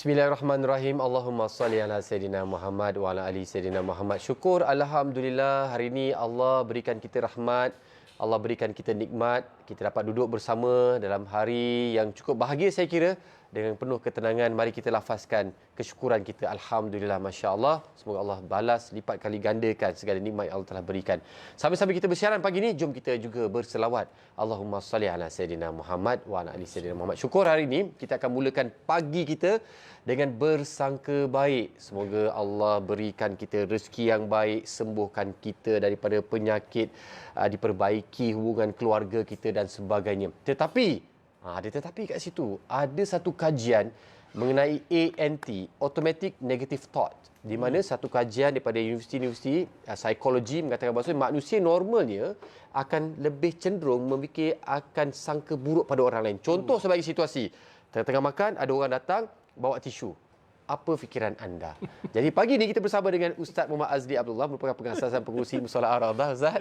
Bismillahirrahmanirrahim. Allahumma salli ala Sayyidina Muhammad wa ala ali Sayyidina Muhammad. Syukur Alhamdulillah hari ini Allah berikan kita rahmat. Allah berikan kita nikmat. Kita dapat duduk bersama dalam hari yang cukup bahagia saya kira dengan penuh ketenangan mari kita lafazkan kesyukuran kita. Alhamdulillah masya-Allah. Semoga Allah balas lipat kali gandakan segala nikmat yang Allah telah berikan. Sambil-sambil kita bersiaran pagi ini jom kita juga berselawat. Allahumma salli ala sayidina Muhammad wa ala ali sayidina Muhammad. Syukur hari ini kita akan mulakan pagi kita dengan bersangka baik. Semoga Allah berikan kita rezeki yang baik sembuhkan kita daripada penyakit uh, diperbaiki hubungan keluarga kita dan sebagainya. Tetapi Ha, ada tetapi kat situ ada satu kajian mengenai ANT, Automatic Negative Thought, di mana hmm. satu kajian daripada universiti-universiti uh, psikologi mengatakan bahawa manusia normalnya akan lebih cenderung memikir akan sangka buruk pada orang lain. Contoh hmm. sebagai situasi, tengah-tengah makan ada orang datang bawa tisu apa fikiran anda. Jadi pagi ni kita bersama dengan Ustaz Muhammad Azli Abdullah merupakan pengasasan pengurusi Musola Ar-Radah Ustaz.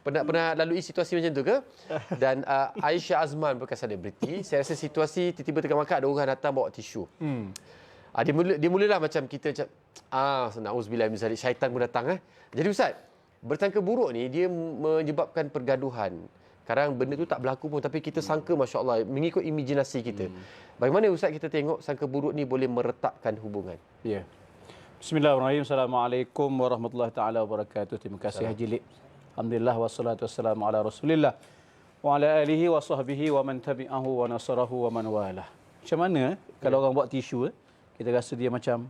Pernah pernah lalui situasi macam tu ke? Dan uh, Aisyah Azman merupakan selebriti. Saya rasa situasi tiba-tiba tengah makan ada orang datang bawa tisu. Hmm. Uh, dia mula dia mulalah macam kita macam ah nauzubillah min zalik syaitan pun datang eh. Jadi Ustaz, bertangka buruk ni dia menyebabkan pergaduhan. Kadang benda tu tak berlaku pun tapi kita sangka masya-Allah mengikut imajinasi kita. Hmm. Bagaimana ustaz kita tengok sangka buruk ni boleh meretakkan hubungan? Ya. Yeah. Bismillahirrahmanirrahim. Assalamualaikum warahmatullahi taala wabarakatuh. Terima kasih Haji Lik. Alhamdulillah wassalatu wassalamu ala Rasulillah wa ala alihi wa sahbihi wa man tabi'ahu wa nasarahu wa man walah. Macam mana yeah. kalau ya. orang buat tisu kita rasa dia macam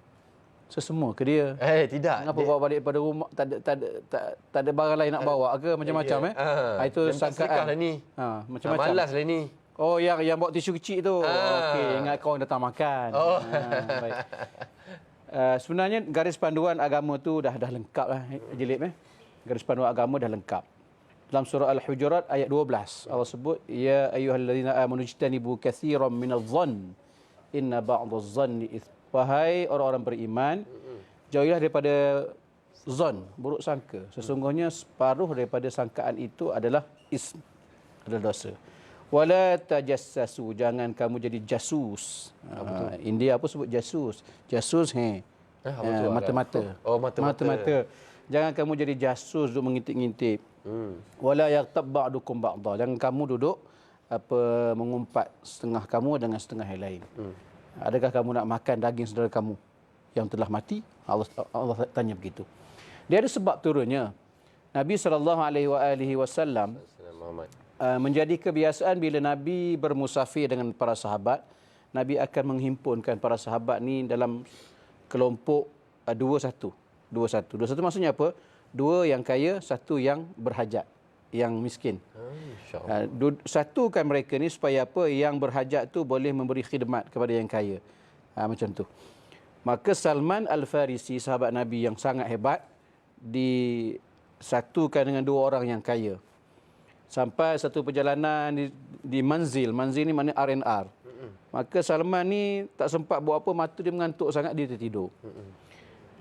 sesemua ke dia? Eh tidak. Kenapa dia... bawa balik pada rumah tak ada tak ada tak, tak ada barang lain nak bawa ke macam-macam eh? Ha. Ha, itu sangkaan. Lah ni. Ha, macam-macam. Ha, malas lah ni. Oh yang yang bawa tisu kecil tu. Ha. Okey, ingat kau datang makan. Oh. Ha, baik. Uh, sebenarnya garis panduan agama tu dah dah lengkap lah jilid eh. Garis panduan agama dah lengkap. Dalam surah Al-Hujurat ayat 12 Allah sebut ya ayyuhallazina amanu jtanibu katsiran minadh-dhann inna ba'dadh-dhanni Wahai orang-orang beriman, jauhilah daripada zon, buruk sangka. Sesungguhnya separuh daripada sangkaan itu adalah ism, adalah dosa. Wala tajassasu, jangan kamu jadi jasus. Ha, India apa sebut jasus? Jasus he. Eh, ha, mata-mata. Oh, mata-mata. Jangan kamu jadi jasus duduk mengintip-ngintip. Hmm. Wala yaghtab ba'dukum ba'dha. Jangan kamu duduk apa mengumpat setengah kamu dengan setengah yang lain. Hmm. Adakah kamu nak makan daging saudara kamu yang telah mati? Allah Allah tanya begitu. Dia ada sebab turunnya. Nabi sallallahu alaihi wasallam uh, menjadi kebiasaan bila Nabi bermusafir dengan para sahabat, Nabi akan menghimpunkan para sahabat ni dalam kelompok uh, dua satu. Dua satu. Dua satu maksudnya apa? Dua yang kaya, satu yang berhajat yang miskin. Uh, satukan mereka ni supaya apa yang berhajat tu boleh memberi khidmat kepada yang kaya. Uh, macam tu. Maka Salman Al-Farisi sahabat Nabi yang sangat hebat disatukan dengan dua orang yang kaya. Sampai satu perjalanan di, di manzil. Manzil ni maknanya RNR. Maka Salman ni tak sempat buat apa, mata dia mengantuk sangat, dia tertidur.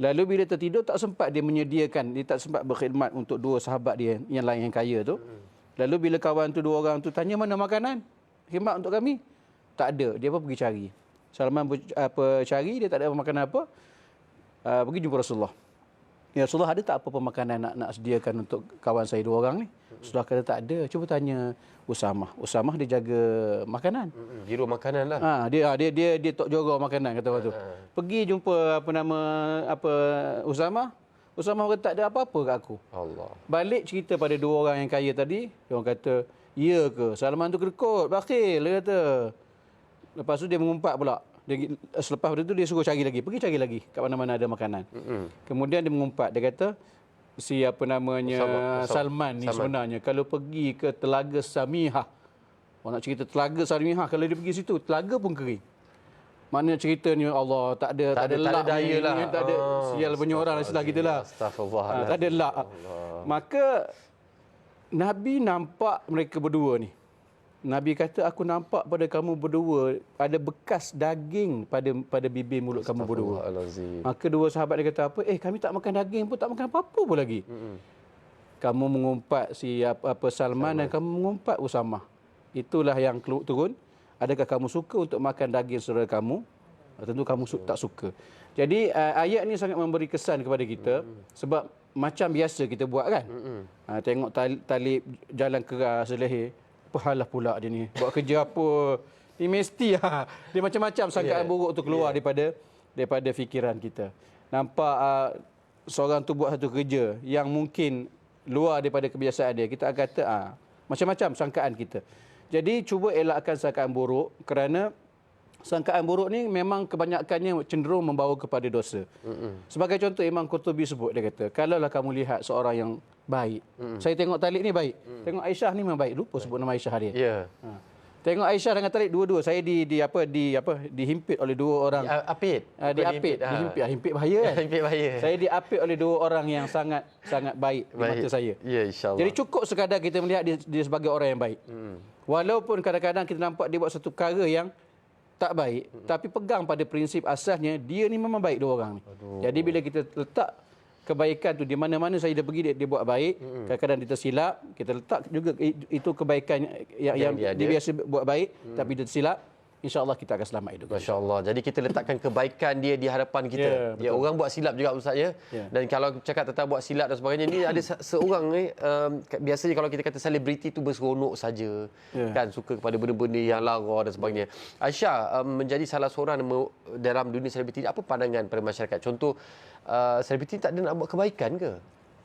Lalu bila tertidur tak sempat dia menyediakan, dia tak sempat berkhidmat untuk dua sahabat dia yang lain yang kaya tu. Lalu bila kawan tu dua orang tu tanya mana makanan? Khidmat untuk kami? Tak ada. Dia pun pergi cari. Salman apa cari dia tak ada makanan apa. Uh, pergi jumpa Rasulullah. Ya Rasulullah ada tak apa pemakanan nak nak sediakan untuk kawan saya dua orang ni? Rasulullah kata tak ada. Cuba tanya Usamah. Usamah dia jaga makanan. Biro makanan lah. Ha, dia dia dia dia tok jaga makanan kata waktu. Ha. Pergi jumpa apa nama apa Usamah. Usamah kata tak ada apa-apa kat aku. Allah. Balik cerita pada dua orang yang kaya tadi, dia orang kata, "Ya ke? Salman tu kerekut, bakhil." Dia kata. Lepas tu dia mengumpat pula. Dia, selepas itu dia suruh cari lagi. Pergi cari lagi kat mana-mana ada makanan. Mm-hmm. Kemudian dia mengumpat. Dia kata, si apa namanya Sama, Salman ni Salman. sebenarnya kalau pergi ke Telaga Samihah orang nak cerita Telaga Samihah kalau dia pergi situ telaga pun kering mana cerita ni Allah tak ada tak, tak ada, ada lak daya lah tak ada oh, sial punya orang istilah kita lah astagfirullah ha, tak ada lak maka Nabi nampak mereka berdua ni Nabi kata aku nampak pada kamu berdua ada bekas daging pada pada bibir mulut kamu berdua. Maka dua sahabat dia kata apa? Eh kami tak makan daging pun tak makan apa-apa pun lagi. Mm-hmm. Kamu mengumpat si apa, apa Salman, Salman dan kamu mengumpat Usama. Itulah yang turun. Adakah kamu suka untuk makan daging saudara kamu? tentu kamu su- tak suka. Jadi uh, ayat ni sangat memberi kesan kepada kita sebab macam biasa kita buat kan. Uh, tengok tali, tali jalan keras leher, apa halah pula dia ni. Buat kerja apa? Ni mesti lah. Dia macam-macam sangkaan Yeah. buruk tu keluar daripada daripada fikiran kita. Nampak uh, seorang tu buat satu kerja yang mungkin luar daripada kebiasaan dia. Kita akan kata ah macam-macam sangkaan kita. Jadi cuba elakkan sangkaan buruk kerana sangkaan buruk ni memang kebanyakannya cenderung membawa kepada dosa. Mm-mm. Sebagai contoh Imam Qurtubi sebut dia kata, kalaulah kamu lihat seorang yang baik. Mm-mm. Saya tengok Talib ni baik. Mm. Tengok Aisyah ni memang baik. Lupa sebut nama Aisyah dia. Ya. Ha. Tengok Aisyah dengan Talib dua-dua saya di di apa di apa dihimpit oleh dua orang. Uh, apit. Ah, Bukan diapit, ah. dihimpit, himpit bahaya kan. Himpit bahaya. Saya diapit oleh dua orang yang sangat sangat baik, di mata saya. Ya, insyaAllah. Jadi cukup sekadar kita melihat dia, dia sebagai orang yang baik. Hmm. Walaupun kadang-kadang kita nampak dia buat satu perkara yang tak baik, hmm. tapi pegang pada prinsip asasnya dia ni memang baik dua orang ni. Aduh. Jadi bila kita letak kebaikan tu di mana-mana saya dia pergi dia, dia buat baik, hmm. kadang-kadang dia tersilap, kita letak juga itu kebaikan yang, yang, Yang dia dia, ada. biasa buat baik hmm. tapi dia tersilap, insya-Allah kita akan selamat hidup. Masya Allah. Jadi kita letakkan kebaikan dia di hadapan kita. Ya, Ya, betul. orang buat silap juga Ustaz ya. Ya. Dan kalau cakap tentang buat silap dan sebagainya ni ada se- seorang ni um, biasanya kalau kita kata selebriti tu berseronok saja. Ya. Kan suka kepada benda-benda yang lara dan sebagainya. Aisyah um, menjadi salah seorang dalam dunia selebriti apa pandangan pada masyarakat? Contoh uh, selebriti tak ada nak buat kebaikan ke?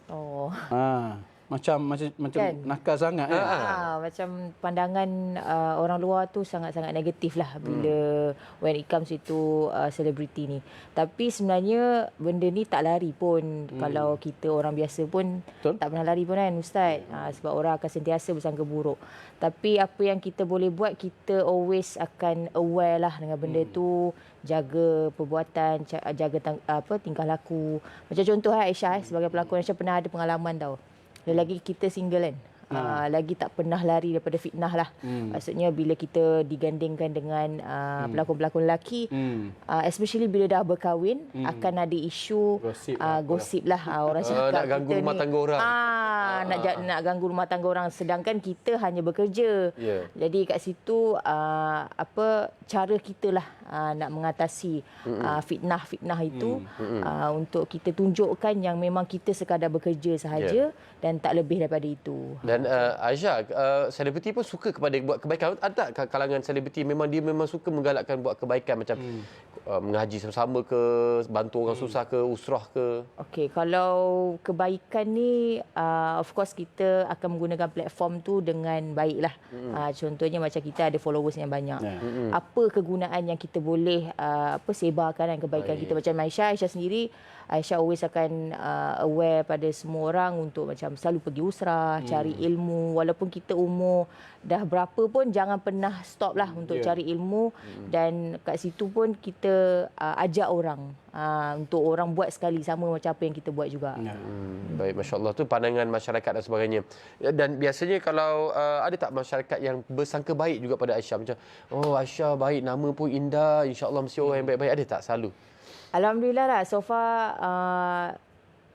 Oh. Ha, macam macam macam Kan? nakal sangat kan. Ha, macam pandangan uh, orang luar tu sangat-sangat negatif lah bila hmm. when it comes itu uh, selebriti ni. Tapi sebenarnya benda ni tak lari pun hmm. kalau kita orang biasa pun Betul. tak pernah lari pun kan Ustaz. Ha, sebab orang akan sentiasa bersangka buruk. Tapi apa yang kita boleh buat kita always akan aware lah dengan benda hmm. tu jaga perbuatan jaga tang, apa tingkah laku macam contoh eh, Aisyah eh, sebagai pelakon Aisyah pernah ada pengalaman tau lagi kita single kan Uh, lagi tak pernah lari daripada fitnah lah. Hmm. Maksudnya bila kita digandingkan dengan uh, pelakon-pelakon lelaki, Hmm. uh, especially bila dah berkahwin, hmm. akan ada isu Gosip uh, gosip lah. Uh, orang Ah, cakap nak ganggu kita rumah ni- tangga orang. Ah, nak ja- nak ganggu rumah tangga orang sedangkan kita hanya bekerja. Ya. Jadi kat situ uh, apa cara kita lah uh, nak mengatasi uh, fitnah-fitnah itu uh, untuk kita tunjukkan yang memang kita sekadar bekerja sahaja dan tak lebih daripada itu. Dan uh, Aisyah, uh, selebriti pun suka kepada buat kebaikan. Ada tak kalangan selebriti memang dia memang suka menggalakkan buat kebaikan macam hmm. uh, mengaji sama-sama ke, bantu orang susah ke, usrah ke? Okey, kalau kebaikan ni uh, of course kita akan menggunakan platform tu dengan baiklah. Mm. Uh, contohnya macam kita ada followers yang banyak. Ya. Mm. Apa kegunaan yang kita boleh uh, apa sebarkan kan kebaikan Baik. kita macam Aisyah, Aisyah sendiri Aisyah always akan uh, aware pada semua orang untuk macam selalu pergi usrah, mm. cari ilmu walaupun kita umur dah berapa pun jangan pernah stop lah untuk Ya. cari ilmu mm. dan kat situ pun kita uh, ajak orang uh, untuk orang buat sekali sama macam apa yang kita buat juga. Ya. Hmm, baik, Masya Allah. tu pandangan masyarakat dan sebagainya. Ya, Dan biasanya kalau uh, ada tak masyarakat yang bersangka baik juga pada Aisyah? Macam, oh Aisyah baik, nama pun indah, insya Allah mesti orang yang baik-baik. Ada tak selalu? Alhamdulillah lah so far uh,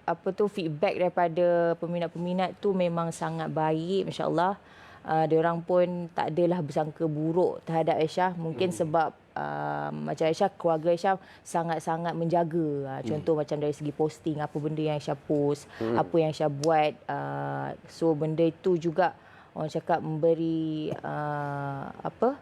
apa tu feedback daripada peminat-peminat tu memang sangat baik masya-Allah. Uh, diorang pun tak adalah bersangka buruk terhadap Aisyah mungkin hmm. sebab uh, macam Aisyah keluarga Aisyah sangat-sangat menjaga uh, contoh macam dari segi posting apa benda yang Aisyah post hmm. apa yang Aisyah buat uh, so benda itu juga orang cakap memberi uh, apa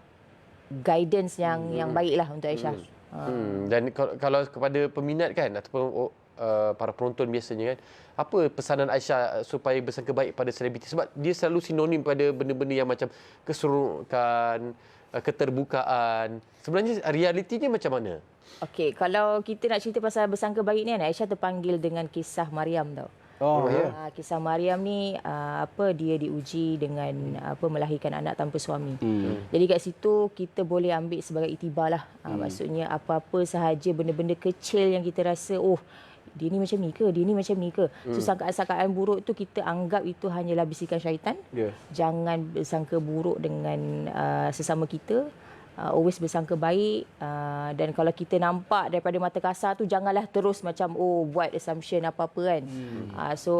guidance yang hmm. yang baiklah untuk Aisyah hmm. Hmm. Dan kalau, kalau kepada peminat kan, ataupun uh, para penonton biasanya kan, apa pesanan Aisyah uh, supaya bersangka baik pada selebriti? Sebab dia selalu sinonim pada benda-benda yang macam keseronokan, uh, keterbukaan. Sebenarnya realitinya macam mana? Okey, kalau kita nak cerita pasal bersangka baik ni kan, Aisyah terpanggil dengan kisah Maryam tau. Oh, ya. Uh, kisah Maryam ni uh, apa dia diuji dengan apa melahirkan anak tanpa suami. Hmm. Jadi kat situ kita boleh ambil sebagai itibar lah. Uh, Hmm. Maksudnya apa-apa sahaja benda-benda kecil yang kita rasa oh dia ni macam ni ke? Dia ni macam ni ke? Hmm. So sangkaan-sangkaan buruk tu kita anggap itu hanyalah bisikan syaitan. Ya. Jangan bersangka buruk dengan uh, sesama kita. Uh, always bersangka baik uh, dan kalau kita nampak daripada mata kasar tu janganlah terus macam oh buat assumption apa-apa kan. Hmm. Uh, so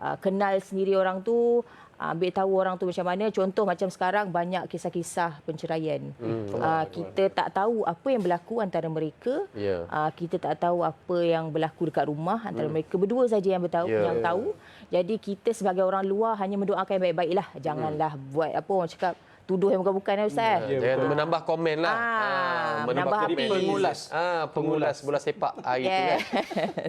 uh, kenal sendiri orang tu ambil tahu orang tu macam mana. Contoh macam sekarang banyak kisah-kisah penceraian. Hmm. Uh, kita tak tahu apa yang berlaku antara mereka. Yeah. Uh, kita tak tahu apa yang berlaku dekat rumah antara hmm. mereka berdua saja yang bertahu yeah. yang tahu. Jadi kita sebagai orang luar hanya mendoakan baik-baiklah. Janganlah hmm. buat apa orang cakap tuduh yang bukan-bukan ya Ustaz. Ya, Jangan menambah komen lah. Ah, ah, menambah komen. pengulas. Ah, pengulas bola sepak hari yeah. tu kan.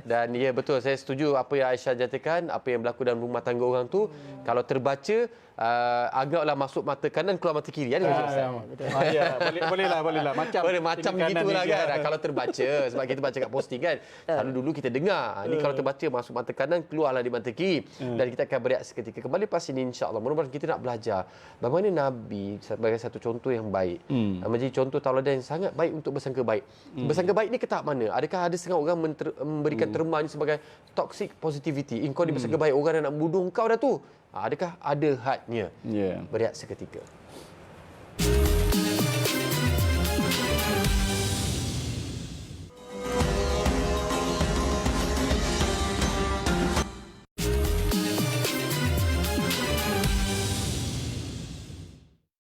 Dan ya betul saya setuju apa yang Aisyah nyatakan, apa yang berlaku dalam rumah tangga orang tu hmm. kalau terbaca uh, agaklah masuk mata kanan keluar mata kiri kan ah, ya, ah, ya. boleh bolehlah bolehlah macam boleh macam gitulah kan ya. kalau terbaca sebab kita baca kat posting kan selalu dulu kita dengar ini kalau terbaca masuk mata kanan keluarlah di mata kiri hmm. dan kita akan bereaksi seketika kembali pas ini insyaallah mudah-mudahan kita nak belajar bagaimana nabi sebagai satu contoh yang baik hmm. menjadi contoh tauladan yang sangat baik untuk bersangka baik hmm. bersangka baik ni ke tahap mana adakah ada setengah orang memberikan hmm. terma sebagai toxic positivity in kau ni bersangka hmm. baik orang yang nak bunuh kau dah tu Ah, adakah ada hadnya? Yeah. Berehat seketika.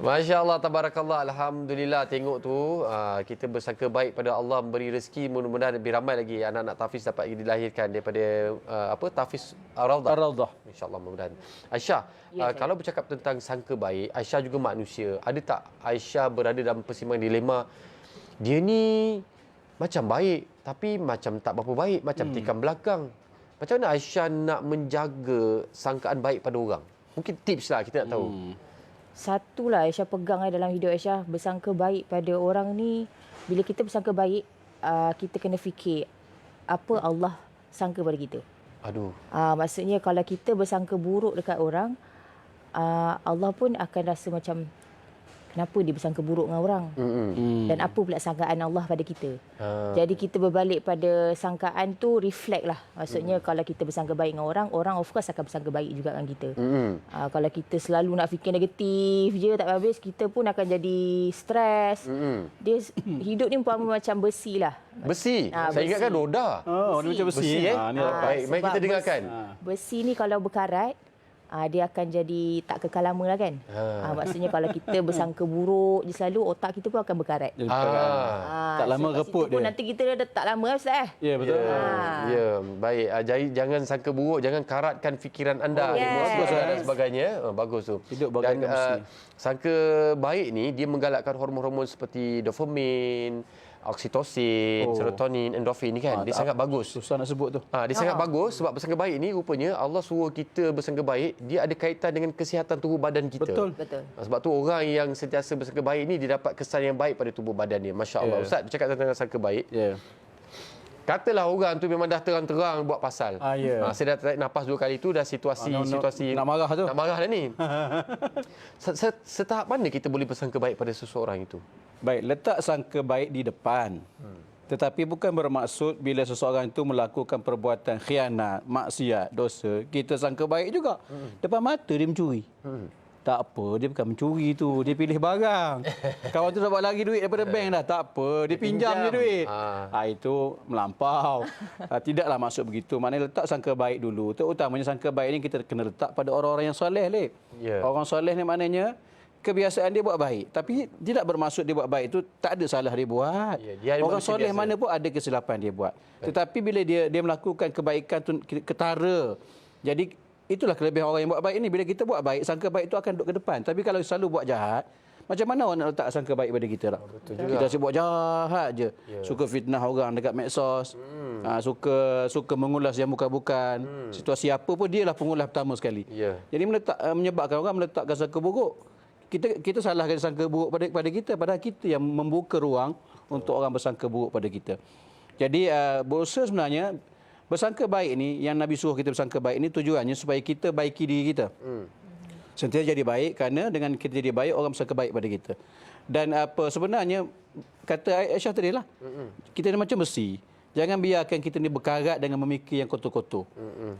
Masya Allah, tabarakallah, alhamdulillah tengok tu uh, kita bersangka baik pada Allah memberi rezeki mudah-mudahan lebih ramai lagi anak-anak tafiz dapat dilahirkan daripada uh, apa tafiz Ar-Rawdah. Ar-Rawdah. Insya-Allah mudah-mudahan. Aisyah, ya, uh, kalau bercakap tentang sangka baik, Aisyah juga manusia. Ada tak Aisyah berada dalam persimpangan dilema dia ni macam baik tapi macam tak berapa baik, macam hmm. tikam belakang. Macam mana Aisyah nak menjaga sangkaan baik pada orang? Mungkin tips lah kita nak tahu. Hmm satulah Aisyah pegang eh, dalam hidup Aisyah bersangka baik pada orang ni. Bila kita bersangka baik uh, kita kena fikir apa Allah sangka pada kita? Aduh. Uh, maksudnya kalau kita bersangka buruk dekat orang uh, Allah pun akan rasa macam kenapa dia bersangka buruk dengan orang? Mm-hmm. dan apa pula sangkaan Allah pada kita? Ha. jadi kita berbalik pada sangkaan tu reflect lah. Maksudnya mm. kalau kita bersangka baik dengan orang orang of course akan bersangka baik juga dengan kita. Mm. uh, kalau kita selalu nak fikir negatif je tak habis kita pun akan jadi stres mm. dia hidup ni umpama macam besi lah. Besi? Uh, saya ingatkan roda oh besi. macam besi, besi eh, Ha, ni uh, baik mari kita dengarkan. Besi, besi ni kalau berkarat uh, dia akan jadi tak kekal lama lah kan. Ha. Uh, maksudnya kalau kita bersangka buruk je selalu otak kita pun akan berkarat. Ha. Uh, tak lama reput dia. Nanti kita dah tak lama Ustaz eh. Ya yeah, betul. Ya, yeah. yeah. baik. Uh, jadi jangan sangka buruk, jangan karatkan fikiran anda. Oh, yes. Bagus dan sebagainya. Uh, bagus tu. Hidup dan uh, sangka baik ni dia menggalakkan hormon-hormon seperti dopamin, oksitosin, oh. serotonin, endorfin ni kan. Ha, dia sangat bagus. Susah nak sebut tu. Ha, dia ha. sangat bagus sebab bersangka baik ni rupanya Allah suruh kita bersangka baik, dia ada kaitan dengan kesihatan tubuh badan kita. Betul. Betul. Ha, sebab tu orang yang sentiasa bersangka baik ni dia dapat kesan yang baik pada tubuh badan dia. Masya-Allah. Yeah. Ustaz bercakap tentang sangka baik. Ya. Yeah. Katalah orang tu memang dah terang-terang buat pasal. Ah, yeah. ha, saya dah tarik nafas dua kali tu dah situasi ah, no, no, situasi nak marah tu. Nak marah dah ni. Setahap mana kita boleh bersangka baik pada seseorang itu? Baik, letak sangka baik di depan. Hmm. Tetapi bukan bermaksud bila seseorang itu melakukan perbuatan khianat, maksiat, dosa, kita sangka baik juga. Hmm. Depan mata dia mencuri. Hmm. Tak apa, dia bukan mencuri tu. Dia pilih barang. Kawan tu dapat lagi duit daripada bank dah. Tak apa, dia, dia pinjam, je duit. Ha. ha. itu melampau. ha, tidaklah maksud begitu. Maknanya letak sangka baik dulu. Terutamanya sangka baik ini kita kena letak pada orang-orang yang soleh. Yeah. Orang soleh ni maknanya kebiasaan dia buat baik. Tapi tidak bermaksud dia buat baik itu tak ada salah dia buat. Ya, dia Orang soleh biasa. mana pun ada kesilapan dia buat. Betul. Tetapi bila dia dia melakukan kebaikan tu ketara. Jadi itulah kelebihan orang yang buat baik ini. Bila kita buat baik, sangka baik itu akan duduk ke depan. Tapi kalau selalu buat jahat, Macam mana awak nak letak sangka baik pada kita tak? Betul juga. Kita asyik buat jahat je. Yeah. Suka fitnah orang dekat medsos. Hmm. Ha, suka suka mengulas yang bukan-bukan. Hmm. Situasi apa pun dia lah pengulas pertama sekali. Yeah. Jadi meletak, uh, menyebabkan orang meletakkan sangka buruk. Kita kita salahkan sangka buruk pada pada kita padahal kita yang membuka ruang untuk orang bersangka buruk pada kita. Jadi uh, berusaha sebenarnya bersangka baik ni yang Nabi suruh kita bersangka baik ni tujuannya supaya kita baiki diri kita. Hmm sentiasa jadi baik kerana dengan kita jadi baik orang bersangka baik pada kita. Dan apa sebenarnya kata Aisyah tadi lah. Kita ni macam besi. Jangan biarkan kita ni berkarat dengan memikir yang kotor-kotor.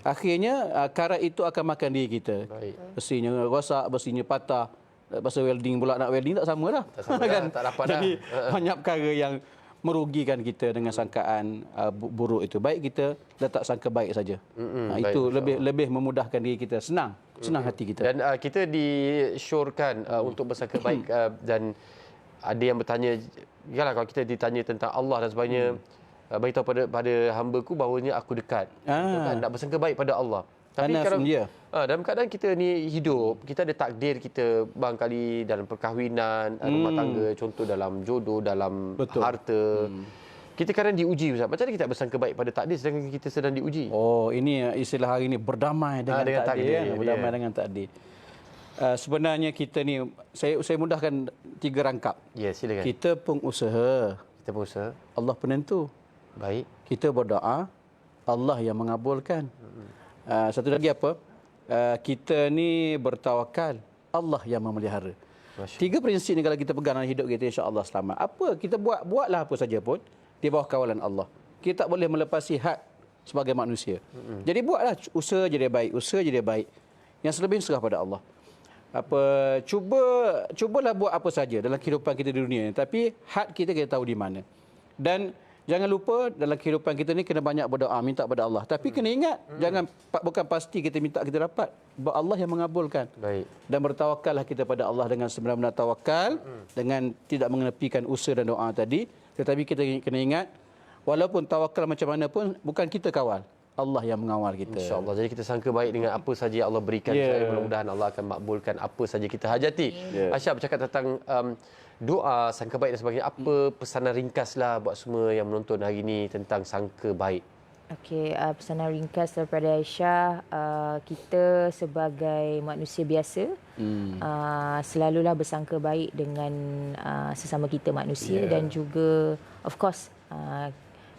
Akhirnya ah, karat itu akan makan diri kita. Baik. Besinya rosak, besinya patah. Pasal welding pula nak welding tak sama lah. Tak sama kan? tak dapat Jadi dah. banyak perkara yang merugikan kita dengan sangkaan uh, buruk itu. Baik kita letak sangka baik saja. Mm-hmm, uh, itu baik, lebih lebih memudahkan diri kita. Senang, senang mm-hmm. hati kita. Dan uh, kita disyorkan uh, untuk bersangka baik uh, dan ada yang bertanya, yalah kalau kita ditanya tentang Allah dan sebagainya, mm. uh, beritahu pada pada hamba-Ku bahawanya aku dekat. Ah. Kan? Nak bersangka baik pada Allah. Tapi kalau dia. Ha, dalam keadaan kita ni hidup, kita ada takdir kita barangkali dalam perkahwinan, hmm. rumah tangga, contoh dalam jodoh, dalam Betul. harta. Hmm. Kita kadang diuji Ustaz. Macam mana kita bersangka baik pada takdir sedangkan kita sedang diuji? Oh, ini istilah hari ini berdamai dengan, ha, dengan takdir. takdir ya? Berdamai yeah. dengan takdir. Uh, sebenarnya kita ni saya saya mudahkan tiga rangkap. Ya, yeah, silakan. Kita pengusaha. Kita pengusaha. Allah penentu. Baik. Kita berdoa, Allah yang mengabulkan. Hmm. Uh, satu lagi apa? Uh, kita ni bertawakal. Allah yang memelihara. Tiga prinsip ni kalau kita pegang dalam hidup kita insya-Allah selamat. Apa kita buat buatlah apa saja pun di bawah kawalan Allah. Kita tak boleh melepasi hak sebagai manusia. Mm-hmm. Jadi buatlah usaha jadi baik, usaha jadi baik. Yang selebihnya serah pada Allah. Apa cuba cubalah buat apa saja dalam kehidupan kita di dunia ni tapi hak kita kita tahu di mana. Dan Jangan lupa dalam kehidupan kita ni kena banyak berdoa, minta pada Allah. Tapi hmm. kena ingat, hmm. jangan bukan pasti kita minta kita dapat. Sebab Allah yang mengabulkan. Baik. Dan bertawakallah kita pada Allah dengan sebenar-benar tawakal. Hmm. Dengan tidak mengenepikan usaha dan doa tadi. Tetapi kita kena ingat, walaupun tawakal macam mana pun, bukan kita kawal. Allah yang mengawal kita. InsyaAllah. Jadi kita sangka baik dengan apa saja Allah berikan. Yeah. Mudah-mudahan Allah akan makbulkan apa saja kita hajati. Yeah. Asyab bercakap tentang um, doa, sangka baik dan sebagainya. Apa pesanan ringkaslah buat semua yang menonton hari ini tentang sangka baik? Okey, uh, pesanan ringkas daripada Aisyah, uh, kita sebagai manusia biasa hmm. uh, selalulah bersangka baik dengan uh, sesama kita manusia yeah. dan juga of course uh,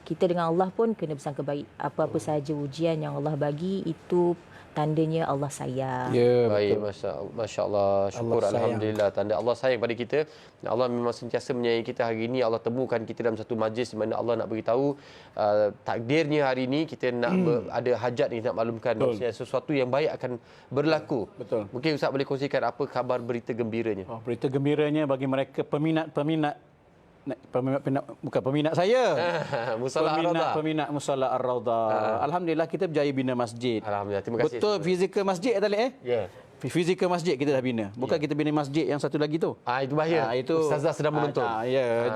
kita dengan Allah pun kena bersangka baik. Apa-apa sahaja ujian yang Allah bagi itu tandanya Allah sayang. Ya, baik masya-Allah. Masya-Allah. Syukur Allah alhamdulillah tanda Allah sayang pada kita. Allah memang sentiasa menyayangi kita hari ini. Allah temukan kita dalam satu majlis di mana Allah nak beritahu uh, takdirnya hari ini kita nak hmm. ber, ada hajat ni nak maklumkan maksudnya sesuatu yang baik akan berlaku. Betul. Mungkin Ustaz boleh kongsikan apa khabar berita gembiranya? Oh, berita gembiranya bagi mereka peminat-peminat peminat, peminat bukan peminat saya. Musalla Ar-Raudha. Peminat Musalla Ar-Raudha. Uh. Alhamdulillah kita berjaya bina masjid. Alhamdulillah. Terima kasih. Betul fizikal masjid tadi eh? Ya. Yeah. Fizikal masjid kita dah bina. Bukan yeah. kita bina masjid yang satu lagi tu. Ah itu bahaya. Ah itu ustazah sedang menonton. Ah ya.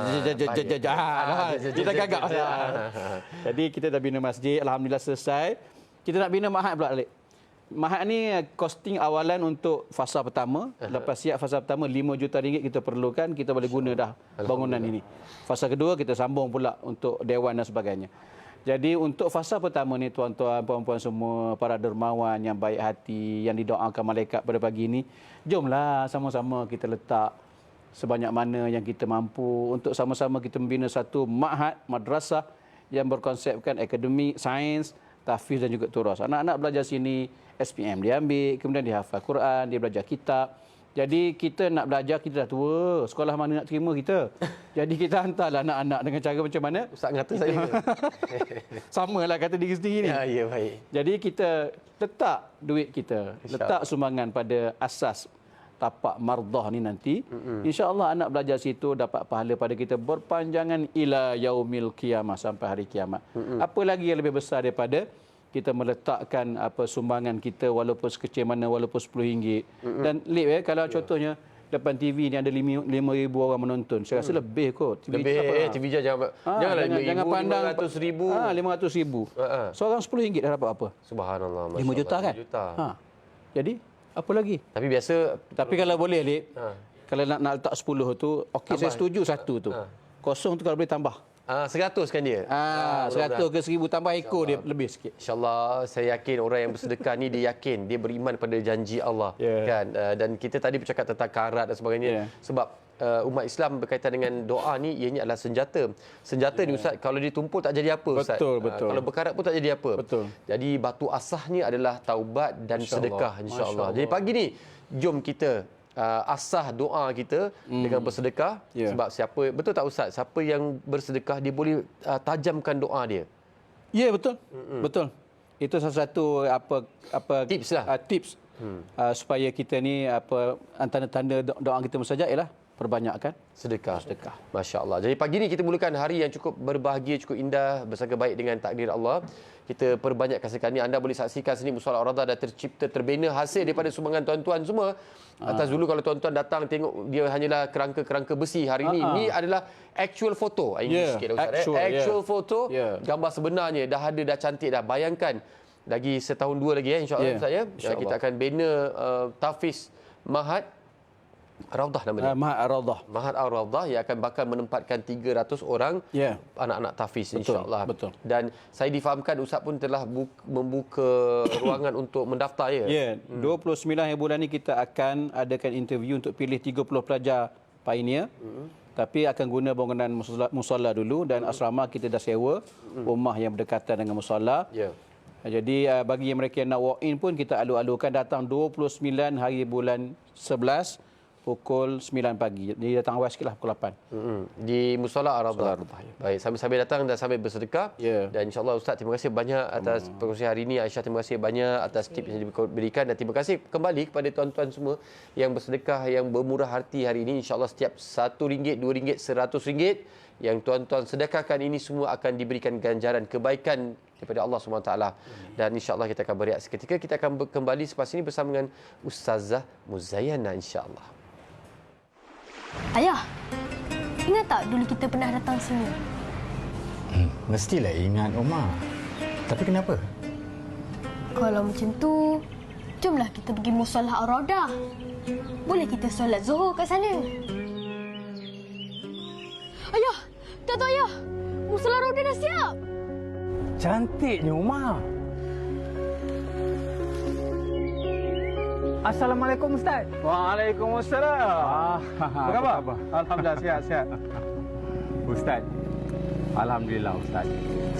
Kita gagap. Jadi kita dah bina masjid, alhamdulillah selesai. Kita nak bina mahat pula balik. Mahat ni costing awalan untuk fasa pertama. Lepas siap fasa pertama 5 juta ringgit kita perlukan, kita boleh guna dah bangunan ini. Fasa kedua kita sambung pula untuk dewan dan sebagainya. Jadi untuk fasa pertama ni tuan-tuan, puan-puan semua, para dermawan yang baik hati, yang didoakan malaikat pada pagi ini, jomlah sama-sama kita letak sebanyak mana yang kita mampu untuk sama-sama kita membina satu ma'had, madrasah yang berkonsepkan akademik, sains, tahfiz dan juga turas. Anak-anak belajar sini, SPM dia ambil, kemudian dia hafal Quran, dia belajar kitab. Jadi kita nak belajar, kita dah tua. Sekolah mana nak terima kita? Jadi kita hantarlah anak-anak dengan cara macam mana? Ustaz kata saya. Sama lah kata diri sendiri ni. Ya, ya, baik. Jadi kita letak duit kita, letak sumbangan pada asas tapak mardah ni nanti. Mm-hmm. InsyaAllah anak belajar situ dapat pahala pada kita berpanjangan ila yaumil kiamah sampai hari kiamat. Mm-hmm. Apa lagi yang lebih besar daripada kita meletakkan apa sumbangan kita walaupun sekecil mana walaupun RM10 mm-hmm. dan lip eh kalau yeah. contohnya depan TV ni ada 5000 orang menonton saya rasa mm. lebih kot TV lebih eh, TV jangan ha, janganlah jangan, jangan pandang 500000 ha 500000 ha, ha. seorang RM10 dah dapat apa subhanallah 5 juta kan 5 juta ha jadi apa lagi tapi biasa tapi kalau boleh lip ha Kalau nak nak letak 10 tu, okey saya setuju satu tu. Kosong tu kalau boleh tambah. Ah, 100 kan dia? Ah, 100 ke 1000 tambah ekor dia lebih sikit. InsyaAllah saya yakin orang yang bersedekah ni dia yakin dia beriman pada janji Allah Ya. kan uh, dan kita tadi bercakap tentang karat dan sebagainya Ya. sebab uh, umat Islam berkaitan dengan doa ni ianya adalah senjata. Senjata ni ustaz kalau ditumpul tak jadi apa ustaz. Betul, Ah, betul. kalau berkarat pun tak jadi apa. Betul. Jadi batu asahnya adalah taubat dan Insya sedekah insya-Allah. Allah. Jadi pagi ni jom kita uh, asah doa kita mm. dengan bersedekah Ya. sebab siapa betul tak ustaz siapa yang bersedekah dia boleh uh, tajamkan doa dia. Ya, betul. Mm-hmm. Betul. Itu salah satu apa apa Tips lah. Uh, tips hmm. uh, supaya kita ni apa tanda-tanda do- doa kita mustajab ialah perbanyakkan Sedekah. Sedekah. Masya Allah. Jadi pagi ni kita mulakan hari yang cukup berbahagia, cukup indah, bersangka baik dengan takdir Allah. Kita perbanyak kasihkan ni. Anda boleh saksikan sini Musola Ar-Radha dah tercipta, terbina hasil daripada sumbangan tuan-tuan semua. Atas dulu kalau tuan-tuan datang tengok dia hanyalah kerangka-kerangka besi. Hari ini, ni adalah actual foto. Ini Yeah, sikit Ustaz, eh. actual, actual yeah. foto. Yeah. Gambar sebenarnya dah ada, dah cantik dah. Bayangkan lagi setahun dua lagi ya insyaAllah Yeah, Ustaz ya. insyaAllah. Kita akan bina uh, Tafiz Mahat Raudah nama dia. Uh, Mahat Ar-Radah. Mahat Ar-Rawdah yang akan bakal menempatkan 300 orang Ya. anak-anak tahfiz insya-Allah. betul. Dan saya difahamkan Ustaz pun telah bu- membuka ruangan untuk mendaftar ya. Ya, hmm. 29 hari bulan ni kita akan adakan interview untuk pilih 30 pelajar pioneer. Hmm. Tapi akan guna bangunan musola, musola dulu dan asrama kita dah sewa rumah yang berdekatan dengan musola. Ya. Jadi uh, bagi yang mereka yang nak walk in pun kita alu-alukan datang 29 hari bulan 11 pukul 9 pagi. Jadi datang awal sikitlah pukul 8. Mm-hmm. Di Musola. Musola Ar-Rawdah, ya. Baik, sambil-sambil datang dan sambil bersedekah. Ya. Dan insya-Allah Ustaz terima kasih banyak atas perkongsian hari ini. Aisyah terima kasih banyak atas tips yang diberikan dan terima kasih kembali kepada tuan-tuan semua yang bersedekah yang bermurah hati hari ini. Insya-Allah setiap RM1, RM2, RM100 yang tuan-tuan sedekahkan ini semua akan diberikan ganjaran kebaikan daripada Allah SWT. Dan insya-Allah kita akan berehat seketika. Kita akan kembali selepas ini bersama dengan Ustazah Muzayyana insya-Allah. Ayah, ingat tak dulu kita pernah datang sini? Hmm, mestilah ingat Omar. Tapi kenapa? Kalau macam tu, jomlah kita pergi musalah Ar-Raudah. Boleh kita solat Zuhur kat sana. Ayah, tak tahu ayah. Musalah Ar-Raudah dah siap. Cantiknya Omar. Assalamualaikum Ustaz. Waalaikumsalam. Ah, Apa khabar? Alhamdulillah sihat sihat. Ustaz. Alhamdulillah Ustaz.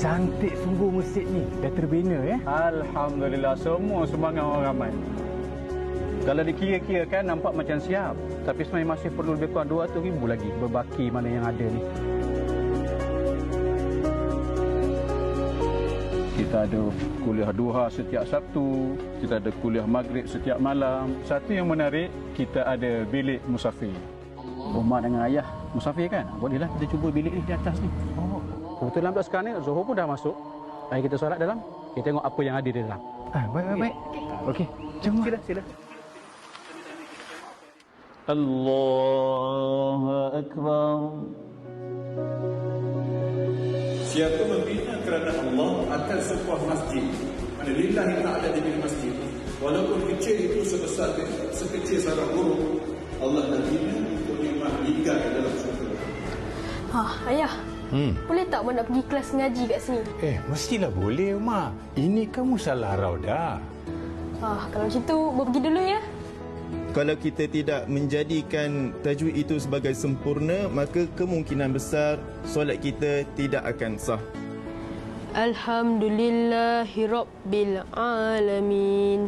Cantik sungguh masjid ni. Dah terbina ya. Alhamdulillah semua sumbangan orang ramai. Kalau dikira-kira kan nampak macam siap. Tapi sebenarnya masih perlu lebih kurang 200 ribu lagi berbaki mana yang ada ni. Kita ada kuliah duha setiap Sabtu, kita ada kuliah maghrib setiap malam. Satu yang menarik, kita ada bilik musafir. Rumah dengan ayah musafir kan? Bolehlah kita cuba bilik ni di atas ni. Oh. Kebetulan pula sekarang ni Zuhur pun dah masuk. Mari kita solat dalam. Kita tengok apa yang ada di dalam. Ah, baik baik baik. Okey. Jom. Sila, sila. Allahu Akbar. Siapa membina kerana Allah akan sebuah masjid Mana lillahi ta'ala di bina masjid Walaupun kecil itu sebesar sekecil sarang burung Allah dah bina untuk lima liga di dalam syurga Ha, ayah. Hmm. Boleh tak Mak nak pergi kelas ngaji kat sini? Eh, mestilah boleh Omar. Ini kan musalah Raudah. Ha, kalau macam tu, Mak pergi dulu ya. Kalau kita tidak menjadikan tajwid itu sebagai sempurna, maka kemungkinan besar solat kita tidak akan sah. Alhamdulillahirabbil alamin.